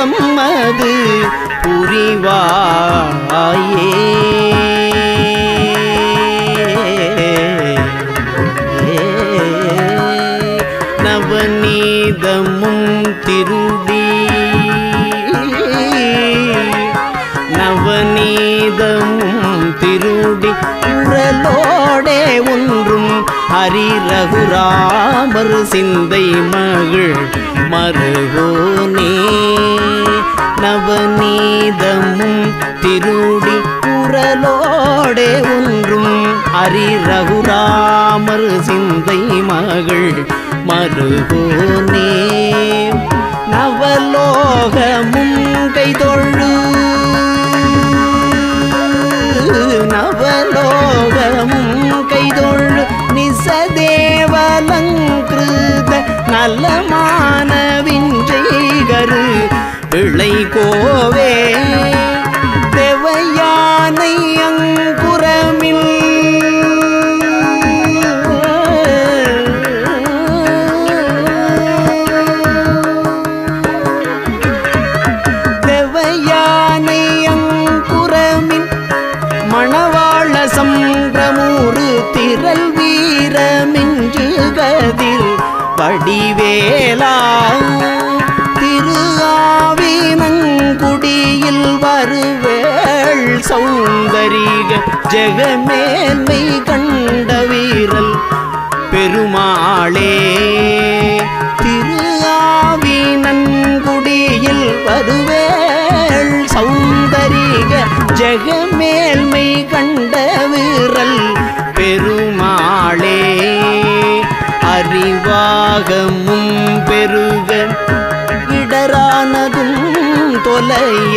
இன்பம் அது புரிவாயே. நவநீதமும் திருடி நவநீதமும் திருடி குரலோடே ஒன்றும் ஹரி ரகுராமர் சிந்தை மகள் மருகோனே திருடி குரலோடே ஒன்றும் அரி ரகுராமர் சிந்தை மகள் மருகோனே. நவலோகமும் கைதொழு. நவலோகமும் கைதொழு. நிசதேவலங்கிருத நலமான கரு. இளை கோவே மேன்மை கண்ட வீரல் பெருமாளே. திரு ஆவினன்குடியில் வருவேள் சௌந்தரிக ஜெகமேல்மை கண்ட வீரல் பெருமாளே. அறிவாகமும் பெருக இடரானதும் தொலைய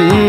நின்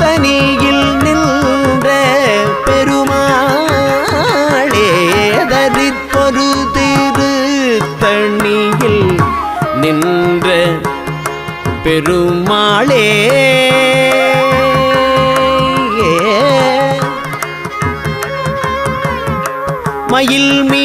தனியில் நின்ற பெருமாளே தரித்தொரு திருத்தணியில் நின்ற பெருமாளே. மயில் மீ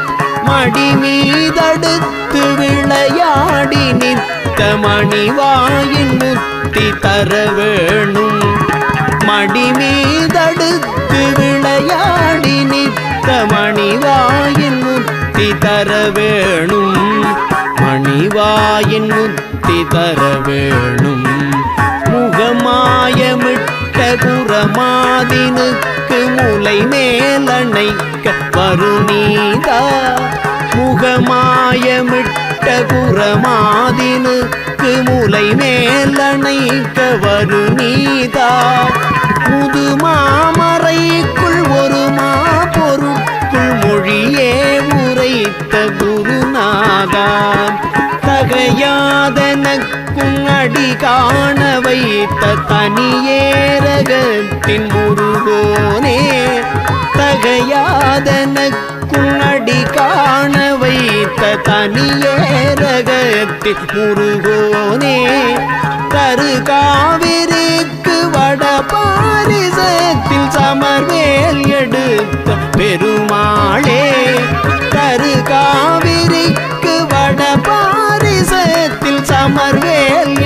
மடி மீதடுத்து விளையாடி நிற்க மணிவாயின் முத்தி தர வேணும். மடி மீதடுத்து விளையாடி நிற்க மணிவாயின் முத்தி தர வேணும். மணிவாயின் முத்தி தர வேணும். முகமாயமிட்டு குரமாதினுக்கு முலை மேலணைக்க வருணீதா முகமாயமிட்ட குரமாதினுக்கு முலை மேலணைக்க வருணீதா புது மாமறைக்குள் ஒரு மா பொருட்குள் மொழியே உரைத்த குருநாதா? அகையாதனக்கும் அடி காண வைத்த தனியேரகத்தின் முருகோனே தகையாதனக்கும் அடி காண வைத்த தனியேரகத்தின் முருகோனே தரு காவிரிக்கு வட பாரிசத்தில் சமர்வேல் எடுத்த பெருமாளே